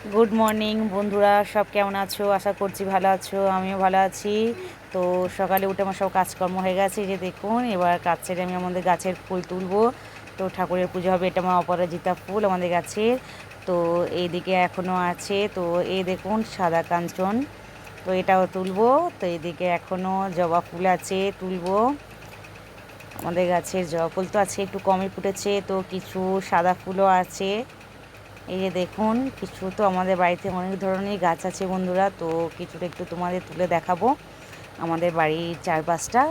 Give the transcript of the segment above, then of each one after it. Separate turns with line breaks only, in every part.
Good morning বন্ধুরা, সব কেমন আছো? আশা করছি ভালো আছো, আমিও ভালো আছি। তো সকালে উঠে আমার সব কাজকর্ম হয়ে গেছে যে দেখুন, এবার কাজ ছেড়ে আমি আমাদের গাছের ফুল তুলবো। তো ঠাকুরের পুজো হবে, এটা আমার অপরাজিতা ফুল আমাদের গাছের। তো এইদিকে এখনও আছে, তো এই দেখুন, সাদা কাঞ্চন। তো এটাও তুলবো, তো এইদিকে এখনও জবা ফুল আছে, তুলবো। আমাদের গাছের জবা ফুল তো আছে, একটু কমই ফুটেছে, তো কিছু সাদা ফুলও আছে। এই যে দেখুন, কিছু তো আমাদের বাড়িতে অনেক ধরনের গাছ আছে বন্ধুরা, তো কিছুটা একটু তোমাদের তুলে দেখাবো। আমাদের বাড়ির চারপাশটা,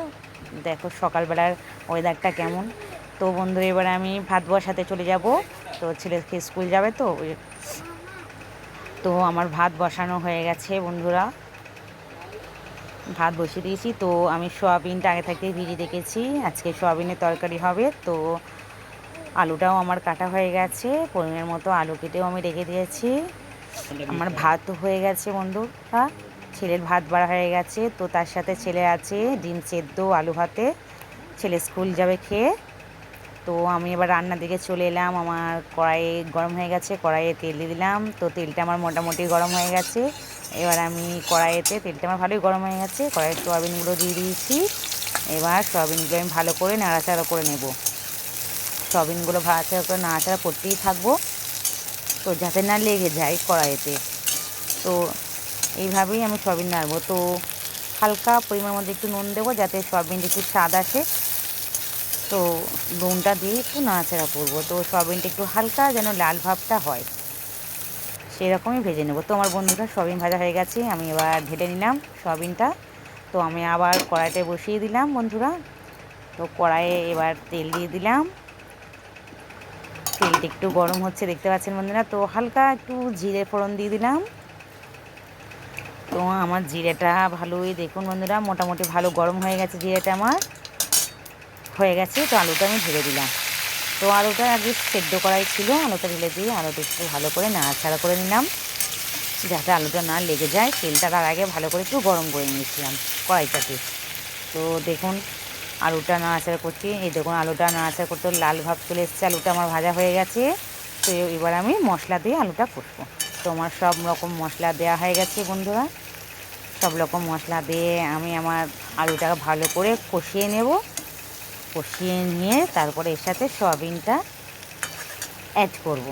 দেখো সকালবেলার ওয়েদারটা কেমন। তো বন্ধুরা এবারে আমি ভাত বসাতে চলে যাব। তো ছেলেকে স্কুল যাবে তো তো আমার ভাত বসানো হয়ে গেছে বন্ধুরা। ভাত বসিয়ে দিয়েছি, তো আমি সোয়াবিনটা আগে থেকে ভিজিয়ে রেখেছি, আজকে সোয়াবিনের তরকারি হবে, তো আলুটাও আমার কাটা হয়ে গেছে। পরিমাণের মতো আলু কেটেও আমি রেখে দিয়েছি। আমার ভাত হয়ে গেছে বন্ধুরা। ছেলের ভাত বাড়া হয়ে গেছে। তো তার সাথে ছেলে আছে, ডিম সেদ্ধ, আলু ভাতে। ছেলে স্কুল যাবে খেয়ে। তো আমি এবার রান্নার দিকে চলে এলাম। আমার কড়াইয়ে গরম হয়ে গেছে, কড়াইয়ে তেল দিয়ে দিলাম। তো তেলটা আমার মোটামুটি গরম হয়ে গেছে। এবার আমি কড়াইয়েতে, তেলটা আমার ভালোই গরম হয়ে গেছে। কড়াইয়ে সোয়াবিনগুলো দিয়ে দিয়েছি। এবার সোয়াবিনগুলো আমি ভালো করে নাড়াচাড়া করে নেব। সবিনগুলো ভাড়াচাড়া করে নাড়াচাড়া করতেই থাকব। তো যাতে না লেগে যায় কড়াইতে। তো এইভাবেই আমি সবিন নাড়বো। তো হালকা পরিমাণ মধ্যে একটু নুন দেবো যাতে সয়াবিনটা একটু স্বাদ আসে। তো নুনটা দিয়ে একটু নাড়াচাড়া করব। তো সয়াবিনটা একটু হালকা যেন লাল ভাবটা হয়। সেরকমই ভেজে নেব। তো আমার বন্ধুরা, সয়াবিন ভাজা হয়ে গেছে। আমি এবার ঢেলে নিলাম সয়াবিনটা। তো আমি আবার কড়াইতে বসিয়ে দিলাম বন্ধুরা। তো কড়াইয়ে এবার তেল দিয়ে দিলাম। একটু গরম হচ্ছে, দেখতে পাচ্ছেন বন্ধুরা। তো হালকা একটু জিরে ফোড়ন দিয়ে দিলাম। তো আমার জিরেটা ভালোই, দেখুন বন্ধুরা, মোটামুটি ভালো গরম হয়ে গেছে জিরেটা আমার। হয়ে গেছে, তো আলুটা আমি ঢেলে দিলাম। তো আলুটা আগে সেদ্ধ করাই ছিল, আলুটা ঢেলে দিয়ে আলুটা একটু ভালো করে নাড়াচাড়া করে নিলাম। যাতে আলুটা না লেগে যায়, তেলটা তার আগে ভালো করে একটু গরম করে নিয়েছিলাম কড়াইটাতে। তো দেখুন আলুটা নাড়াচাড়া করছি। এই দেখুন, আলুটা নাড়াচাড়া করতে লাল ভাব চলে এসছে, আলুটা আমার ভাজা হয়ে গেছে। তো এবার আমি মশলা দিয়ে আলুটা কষবো। তো আমার সব রকম মশলা দেওয়া হয়ে গেছে বন্ধুরা। সব রকম মশলা দিয়ে আমি আমার আলুটাকে ভালো করে কষিয়ে নেব। কষিয়ে নিয়ে তারপরে এর সাথে সয়াবিনটা অ্যাড করব।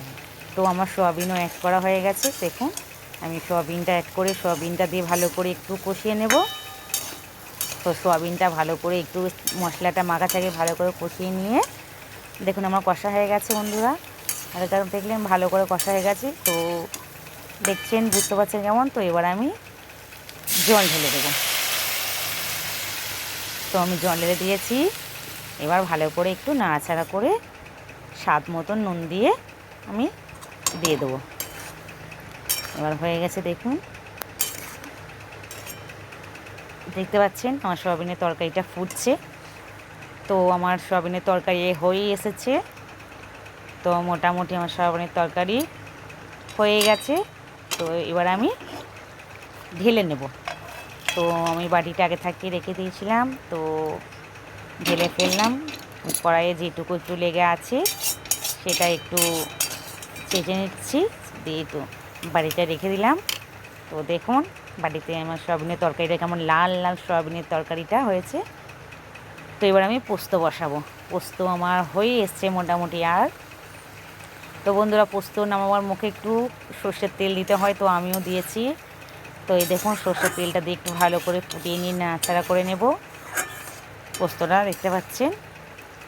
তো আমার সয়াবিনও অ্যাড করা হয়ে গেছে, দেখুন। আমি সয়াবিনটা অ্যাড করে সয়াবিনটা দিয়ে ভালো করে একটু কষিয়ে নেব। তো সোয়াবিনটা ভালো করে একটু মশলাটা মাখা থেকে ভালো করে কষিয়ে নিয়ে, দেখুন আমার কষা হয়ে গেছে বন্ধুরা। আর কারণ দেখলেন ভালো করে কষা হয়ে গেছে, তো দেখছেন, বুঝতে পারছেন কেমন? তো এবার আমি জল ঢেলে দেবো। তো আমি জল ঢেলে দিয়েছি, এবার ভালো করে একটু নাড়াচাড়া করে স্বাদ মতন নুন দিয়ে আমি দিয়ে দেবো। এবার হয়ে গেছে দেখুন দেখতে পাচ্ছেন, আমার সয়াবিনের তরকারিটা ফুটছে। তো আমার সয়াবিনের তরকারি হয়েই এসেছে। তো মোটামুটি আমার সয়াবিনের তরকারি হয়ে গেছে। তো এবার আমি ঢেলে নেব। তো আমি বাটিটা আগে থাকিয়ে রেখে দিয়েছিলাম। তো ঢেলে ফেললাম। কড়াইয়ে যেটুকু একটু লেগে আছে, সেটা একটু চেঁচে নিচ্ছি। দিয়ে তো বাড়িটা রেখে দিলাম। তো দেখুন বাড়িতে আমার সয়াবিনের তরকারিটা কেমন লাল লাল সয়াবিনের তরকারিটা হয়েছে। তো এবার আমি পোস্ত বসাবো। পোস্ত আমার হয়ে এসছে মোটামুটি আর। তো বন্ধুরা, পোস্ত নামাবার মুখে একটু সর্ষের তেল দিতে হয়, তো আমিও দিয়েছি। তো এই দেখুন, সর্ষের তেলটা দিয়ে একটু ভালো করে ফুটিয়ে নিয়ে নাড়াচাড়া করে নেব। পোস্তটা দেখতে পাচ্ছেন?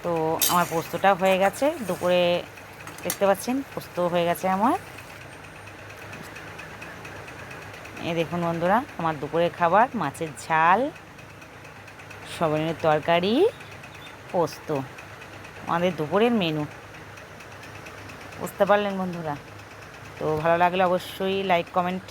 তো আমার পোস্তটা হয়ে গেছে। দুপুরে দেখতে পাচ্ছেন? পোস্ত হয়ে গেছে আমার। এই দেখুন বন্ধুরা, আমার দুপুরের খাবার, মাছের ঝাল, সবনের তরকারি, পোস্ত। আমাদের দুপুরের মেনু বুঝতে পারলেন বন্ধুরা? তো ভালো লাগলে অবশ্যই লাইক কমেন্ট